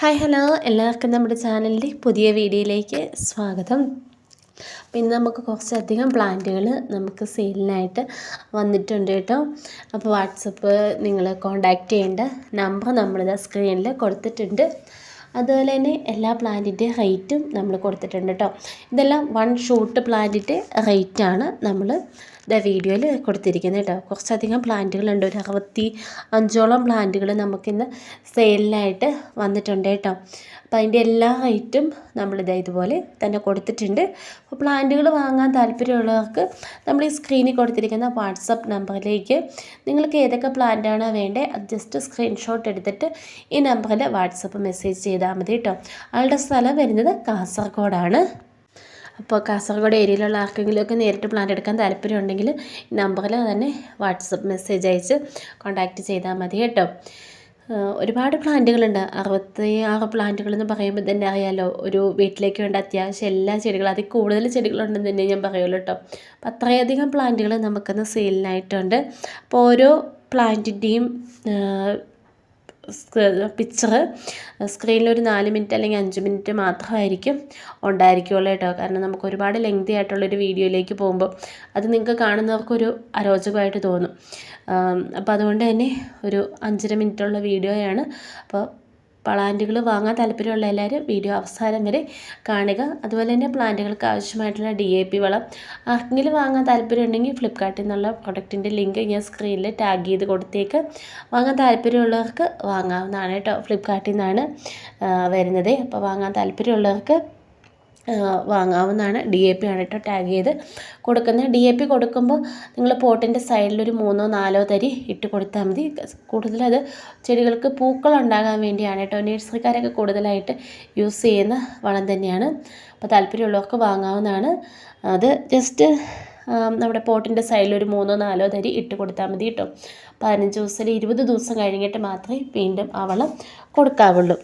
Hi hello എല്ലാവർക്കും നമ്മുടെ ചാനലിന്റെ പുതിയ വീഡിയോയിലേക്ക് സ്വാഗതം. പിന്നെ നമുക്ക് കുറച്ചധികം പ്ലാന്റുകൾ നമുക്ക് സെയിലിനായിട്ട് വന്നിട്ടുണ്ട് കേട്ടോ. അപ്പോൾ വാട്സപ്പ് നിങ്ങൾ കോണ്ടാക്റ്റ് ചെയ്യേണ്ട നമ്പർ നമ്മളിത് സ്ക്രീനിൽ കൊടുത്തിട്ടുണ്ട്. അതുപോലെ തന്നെ എല്ലാ പ്ലാന്റിന്റെ റേറ്റും നമ്മൾ കൊടുത്തിട്ടുണ്ട് കേട്ടോ. ഇതെല്ലാം വൺ ഷൂട്ട് പ്ലാന്റിന്റെ റേറ്റാണ് നമ്മൾ ഇതാ വീഡിയോയിൽ കൊടുത്തിരിക്കുന്നത് കേട്ടോ. കുറച്ചധികം പ്ലാന്റുകളുണ്ട്. ഒരു അറുപത്തി അഞ്ചോളം പ്ലാന്റുകൾ നമുക്കിന്ന് സെയിലിനായിട്ട് വന്നിട്ടുണ്ട് കേട്ടോ. അപ്പോൾ അതിന്റെ എല്ലാ റേറ്റും നമ്മളിതാ ഇതുപോലെ തന്നെ കൊടുത്തിട്ടുണ്ട്. അപ്പോൾ പ്ലാന്റുകൾ വാങ്ങാൻ താല്പര്യമുള്ളവർക്ക് നമ്മൾ ഈ സ്ക്രീനിൽ കൊടുത്തിരിക്കുന്ന വാട്സപ്പ് നമ്പറിലേക്ക് നിങ്ങൾക്ക് ഏതൊക്കെ പ്ലാന്റാണ് വേണ്ടത് അത് ജസ്റ്റ് സ്ക്രീൻഷോട്ട് എടുത്തിട്ട് ഈ നമ്പറിൽ വാട്സപ്പ് മെസ്സേജ് ചെയ്താൽ മതി കേട്ടോ. ആളുടെ സ്ഥലം വരുന്നത് കാസർഗോഡാണ്. അപ്പോൾ കാസർഗോഡ് ഏരിയയിലുള്ള ആർക്കെങ്കിലുമൊക്കെ നേരിട്ട് പ്ലാൻ എടുക്കാൻ താല്പര്യമുണ്ടെങ്കിൽ ഈ നമ്പറിൽ തന്നെ വാട്സപ്പ് മെസ്സേജ് അയച്ച് കോൺടാക്റ്റ് ചെയ്താൽ മതി കേട്ടോ. ഒരുപാട് പ്ലാന്റുകളുണ്ട് അറുപത്തി ആറ് പ്ലാന്റുകൾ എന്ന് പറയുമ്പോൾ തന്നെ അറിയാമല്ലോ ഒരു വീട്ടിലേക്ക് വേണ്ട അത്യാവശ്യം എല്ലാ ചെടികളും അതിൽ കൂടുതൽ ചെടികളുണ്ടെന്ന് തന്നെ ഞാൻ പറയുള്ളൂ കേട്ടോ. അപ്പം അത്രയധികം പ്ലാന്റുകൾ നമുക്കിന്ന് സെയിലിനായിട്ടുണ്ട് അപ്പോൾ ഓരോ പ്ലാന്റിന്റെയും പിക്ചർ സ്ക്രീനിൽ ഒരു നാല് മിനിറ്റ് അല്ലെങ്കിൽ അഞ്ച് മിനിറ്റ് മാത്രമായിരിക്കും ഉണ്ടായിരിക്കുള്ളൂ കേട്ടോ. കാരണം നമുക്ക് ഒരുപാട് ലെങ്തി ആയിട്ടുള്ളൊരു വീഡിയോയിലേക്ക് പോകുമ്പോൾ അത് നിങ്ങൾക്ക് കാണുന്നവർക്കൊരു അരോചകമായിട്ട് തോന്നും. അപ്പോൾ അതുകൊണ്ട് തന്നെ ഒരു അഞ്ചര മിനിറ്റുള്ള വീഡിയോയാണ് അപ്പോൾ പ്ലാന്റുകൾ വാങ്ങാൻ താല്പര്യമുള്ള എല്ലാവരും വീഡിയോ അവസാനം വരെ കാണുക. അതുപോലെ തന്നെ പ്ലാന്റുകൾക്ക് ആവശ്യമായിട്ടുള്ള ഡി എ പി വളം. ആർക്കെങ്കിലും വാങ്ങാൻ താല്പര്യമുണ്ടെങ്കിൽ ഫ്ലിപ്കാർട്ടിൽ നിന്നുള്ള പ്രൊഡക്റ്റിന്റെ ലിങ്ക് ഞാൻ സ്ക്രീനിൽ ടാഗ് ചെയ്ത് കൊടുത്തേക്ക്. വാങ്ങാൻ താല്പര്യമുള്ളവർക്ക് വാങ്ങാവുന്നതാണ് കേട്ടോ. ഫ്ലിപ്കാർട്ടിൽ നിന്നാണ് വരുന്നത്. അപ്പോൾ വാങ്ങാൻ താല്പര്യമുള്ളവർക്ക് വാങ്ങാവുന്നതാണ്. ഡി എ പി ആണ് കേട്ടോ ടാഗ് ചെയ്ത് കൊടുക്കുന്നത്. ഡി എ പി കൊടുക്കുമ്പോൾ നിങ്ങൾ പോട്ടിന്റെ സൈഡിലൊരു മൂന്നോ നാലോ തരി ഇട്ട് കൊടുത്താൽ മതി. കൂടുതലത് ചെടികൾക്ക് പൂക്കൾ ഉണ്ടാകാൻ വേണ്ടിയാണ് കേട്ടോ നഴ്സറിക്കാരൊക്കെ കൂടുതലായിട്ട് യൂസ് ചെയ്യുന്ന വളം തന്നെയാണ്. അപ്പോൾ താല്പര്യമുള്ളവർക്ക് വാങ്ങാവുന്നതാണ്. അത് ജസ്റ്റ് നമ്മുടെ പോട്ടിന്റെ സൈഡിൽ ഒരു മൂന്നോ നാലോ തരി ഇട്ട് കൊടുത്താൽ മതി കേട്ടോ പതിനഞ്ച് ദിവസം ഇരുപത് ദിവസം കഴിഞ്ഞിട്ട് മാത്രമേ വീണ്ടും ആ വളം കൊടുക്കാവുള്ളൂ.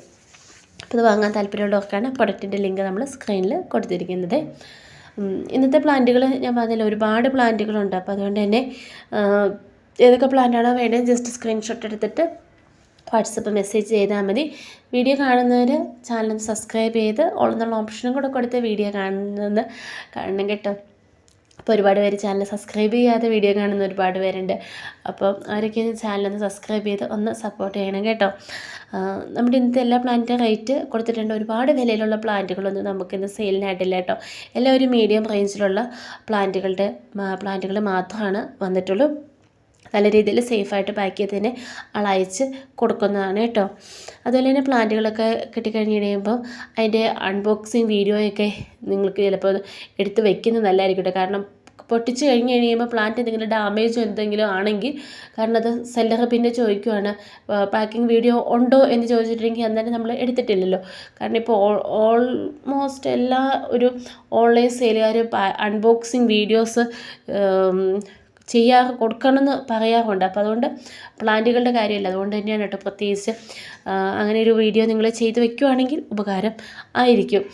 അപ്പോൾ വാങ്ങാൻ താല്പര്യമുള്ളവർക്കാണ് പ്രൊഡക്റ്റിന്റെ ലിങ്ക് നമ്മൾ സ്ക്രീനിൽ കൊടുത്തിരിക്കുന്നത്. ഇന്നത്തെ പ്ലാന്റുകൾ ഞാൻ പറഞ്ഞില്ല ഒരുപാട് പ്ലാന്റുകളുണ്ട് അപ്പോൾ അതുകൊണ്ട് തന്നെ ഏതൊക്കെ പ്ലാന്റാണോ വേണ്ടത് ജസ്റ്റ് സ്ക്രീൻഷോട്ട് എടുത്തിട്ട് വാട്സപ്പ് മെസ്സേജ് ചെയ്താൽ മതി. വീഡിയോ കാണുന്നവർ ചാനൽ സബ്സ്ക്രൈബ് ചെയ്ത് ഓൾ എന്നുള്ള ഓപ്ഷനും കൂടെ കൊടുത്ത് വീഡിയോ കാണുന്നത് കാണണം കേട്ടോ. അപ്പോൾ ഒരുപാട് പേര് ചാനൽ സബ്സ്ക്രൈബ് ചെയ്യാതെ വീഡിയോ കാണുന്ന ഒരുപാട് പേരുണ്ട്. അപ്പോൾ അവരൊക്കെ ചാനലൊന്ന് സബ്സ്ക്രൈബ് ചെയ്ത് ഒന്ന് സപ്പോർട്ട് ചെയ്യണം കേട്ടോ. നമ്മുടെ ഇന്നത്തെ എല്ലാ പ്ലാന്റിന്റെ റേറ്റ് കൊടുത്തിട്ടുണ്ട്. ഒരുപാട് വിലയിലുള്ള പ്ലാന്റുകളൊന്നും നമുക്കിന്ന് സെയിലിനായിട്ടില്ല കേട്ടോ. എല്ലാം ഒരു മീഡിയം റേഞ്ചിലുള്ള പ്ലാന്റുകളുടെ പ്ലാന്റുകൾ മാത്രമാണ് വന്നിട്ടുള്ളൂ. നല്ല രീതിയിൽ സേഫായിട്ട് പാക്ക് ചെയ്ത് തന്നെ അളയച്ച് കൊടുക്കുന്നതാണ് കേട്ടോ. അതുപോലെ തന്നെ പ്ലാന്റുകളൊക്കെ കിട്ടിക്കഴിഞ്ഞ് കഴിയുമ്പോൾ അതിന്റെ അൺബോക്സിങ് വീഡിയോയൊക്കെ നിങ്ങൾക്ക് ചിലപ്പോൾ എടുത്ത് വെക്കുന്നത് നല്ലതായിരിക്കും കേട്ടോ. കാരണം പൊട്ടിച്ച് കഴിഞ്ഞ് കഴിയുമ്പോൾ പ്ലാന്റ് എന്തെങ്കിലും ഡാമേജോ എന്തെങ്കിലും ആണെങ്കിൽ കാരണം അത് സെല്ലർ പിന്നെ ചോദിക്കുവാണ് പാക്കിംഗ് വീഡിയോ ഉണ്ടോ? എന്ന് ചോദിച്ചിട്ടുണ്ടെങ്കിൽ അന്നേരം നമ്മൾ എടുത്തിട്ടില്ലല്ലോ. കാരണം ഇപ്പോൾ ഓൾമോസ്റ്റ് എല്ലാ ഒരു ഓൺലൈൻ സെയിലുകാരും അൺബോക്സിങ് വീഡിയോസ് ചെയ്യാ കൊടുക്കണമെന്ന് പറയാറുണ്ട്. അപ്പോൾ അതുകൊണ്ട് പ്ലാന്റുകളുടെ കാര്യമല്ല. അതുകൊണ്ട് തന്നെയാണ് കേട്ടോ പ്രത്യേകിച്ച് അങ്ങനെ ഒരു വീഡിയോ നിങ്ങൾ ചെയ്ത് വെക്കുകയാണെങ്കിൽ ഉപകാരം ആയിരിക്കും.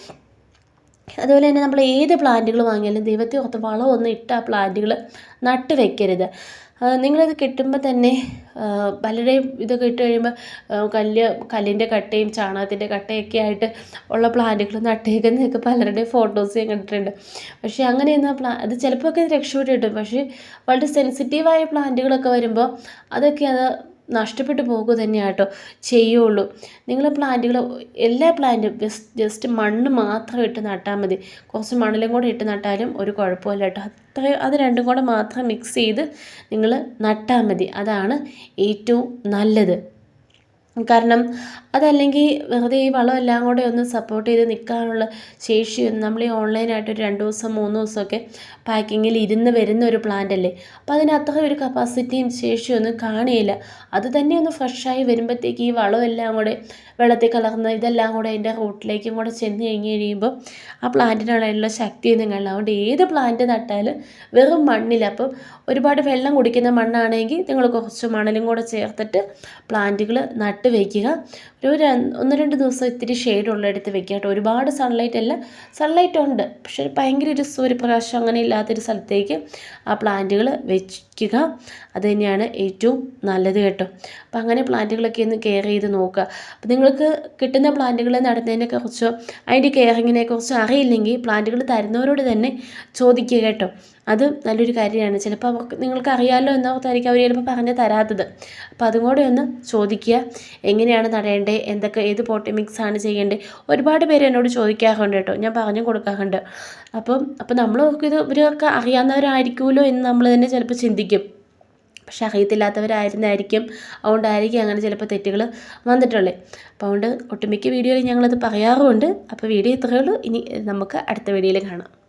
അതുപോലെ തന്നെ നമ്മൾ ഏത് പ്ലാന്റുകൾ വാങ്ങിയാലും ദൈവത്തെ ഓർത്ത് വളമൊന്നും ഇട്ട് ആ പ്ലാന്റുകൾ നട്ട് വെക്കരുത് നിങ്ങളത് കിട്ടുമ്പോൾ തന്നെ പലരുടെയും ഇതൊക്കെ ഇട്ട് കഴിയുമ്പോൾ കല്ല് കല്ലിന്റെ കട്ടയും ചാണകത്തിന്റെ കട്ടയൊക്കെ ആയിട്ട് ഉള്ള പ്ലാന്റുകൾ നട്ടേക്കുന്നതൊക്കെ പലരുടെയും ഫോട്ടോസ് ഞാൻ കണ്ടിട്ടുണ്ട്. പക്ഷേ അങ്ങനെയൊന്നും പ്ലാ അത് ചിലപ്പോൾ ഒക്കെ രക്ഷപ്പെട്ട് കിട്ടും പക്ഷേ വളരെ സെൻസിറ്റീവായ പ്ലാന്റുകളൊക്കെ വരുമ്പോൾ അതൊക്കെ അത് നഷ്ടപ്പെട്ടു പോകുക തന്നെയാണ് കേട്ടോ ചെയ്യുള്ളൂ. നിങ്ങൾ പ്ലാന്റുകൾ എല്ലാ പ്ലാന്റും ജസ്റ്റ് ജസ്റ്റ് മണ്ണ് മാത്രം ഇട്ട് നട്ടാൽ മതി. കുറച്ച് മണലും കൂടെ ഇട്ട് നട്ടാലും ഒരു കുഴപ്പമില്ല കേട്ടോ. അത്ര അത് രണ്ടും കൂടെ മാത്രം മിക്സ് ചെയ്ത് നിങ്ങൾ നട്ടാൽ മതി. അതാണ് ഏറ്റവും നല്ലത്. കാരണം അതല്ലെങ്കിൽ വെറുതെ ഈ വളമെല്ലാം കൂടെ ഒന്ന് സപ്പോർട്ട് ചെയ്ത് നിൽക്കാനുള്ള ശേഷിയൊന്നും നമ്മൾ ഈ ഓൺലൈനായിട്ട് ഒരു രണ്ട് ദിവസം മൂന്ന് ദിവസമൊക്കെ പാക്കിങ്ങിൽ ഇരുന്ന് വരുന്ന ഒരു പ്ലാന്റ് അല്ലേ? അപ്പോൾ അതിന് ഒരു കപ്പാസിറ്റിയും ശേഷിയൊന്നും കാണിയില്ല അത് തന്നെ ഒന്ന് ഫ്രഷായി വരുമ്പോഴത്തേക്ക് ഈ വളമെല്ലാം കൂടെ വെള്ളത്തിൽ കലർന്ന് ഇതെല്ലാം കൂടെ അതിന്റെ റൂട്ടിലേക്കും കൂടെ ചെന്ന് കഴിഞ്ഞ് കഴിയുമ്പോൾ ആ പ്ലാന്റിനുള്ള ശക്തിയൊന്നും കാണില്ല അതുകൊണ്ട് ഏത് പ്ലാന്റ് നട്ടാലും വെറും മണ്ണില്ല അപ്പം ഒരുപാട് വെള്ളം കുടിക്കുന്ന മണ്ണാണെങ്കിൽ നിങ്ങൾ കുറച്ച് മണലും കൂടെ ചേർത്തിട്ട് പ്ലാന്റുകൾ നട്ട് വയ്ക്കുക ഒരു ഒന്ന് രണ്ട് ദിവസം ഇത്തിരി ഷെയ്ഡുള്ളിടത്ത് വെക്കുക കേട്ടോ. ഒരുപാട് സൺലൈറ്റ് അല്ല സൺലൈറ്റ് ഉണ്ട്. പക്ഷേ ഭയങ്കര ഒരു സൂര്യപ്രകാശം അങ്ങനെ ഇല്ലാത്തൊരു സ്ഥലത്തേക്ക് ആ പ്ലാന്റുകൾ വെച്ച് വയ്ക്കുക അത് തന്നെയാണ് ഏറ്റവും നല്ലത് കേട്ടോ. അപ്പം അങ്ങനെ പ്ലാന്റുകളൊക്കെ ഒന്ന് കെയർ ചെയ്ത് നോക്കുക. അപ്പം നിങ്ങൾക്ക് കിട്ടുന്ന പ്ലാന്റുകൾ നടുന്നതിനെ കുറിച്ചോ അതിന്റെ കെയറിങ്ങിനെ കുറിച്ചോ അറിയില്ലെങ്കിൽ പ്ലാന്റുകൾ തരുന്നവരോട് തന്നെ ചോദിക്കുക കേട്ടോ. അത് നല്ലൊരു കാര്യമാണ്. ചിലപ്പോൾ അവർക്ക് നിങ്ങൾക്ക് അറിയാമല്ലോ എന്നോർത്തായിരിക്കും അവർ ചിലപ്പോൾ പറഞ്ഞ് തരാത്തത്. അപ്പോൾ അതും കൂടെ ഒന്ന് ചോദിക്കുക. എങ്ങനെയാണ് നടേണ്ടത്? എന്തൊക്കെ ഏത് പോട്ടി മിക്സ് ആണ് ചെയ്യേണ്ടത്? ഒരുപാട് പേര് എന്നോട് ചോദിക്കാറുണ്ട് കേട്ടോ. ഞാൻ പറഞ്ഞു കൊടുക്കാറുണ്ട്. അപ്പം അപ്പം നമ്മൾ ഇത് ഇവരൊക്കെ അറിയാവുന്നവരായിരിക്കുമല്ലോ എന്ന് നമ്മൾ തന്നെ ചിലപ്പോൾ ചിന്തിക്കും. പക്ഷെ അറിയത്തില്ലാത്തവരായിരുന്നായിരിക്കും. അതുകൊണ്ടായിരിക്കും അങ്ങനെ ചിലപ്പോൾ തെറ്റുകൾ വന്നിട്ടുള്ളത്. അപ്പോൾ അതുകൊണ്ട് ഒട്ടുമിക്ക വീഡിയോയിൽ ഞങ്ങളത് പറയാറുമുണ്ട്. അപ്പോൾ വീഡിയോ ഇത്രയേ ഉള്ളൂ. ഇനി നമുക്ക് അടുത്ത വീഡിയോയിൽ കാണാം.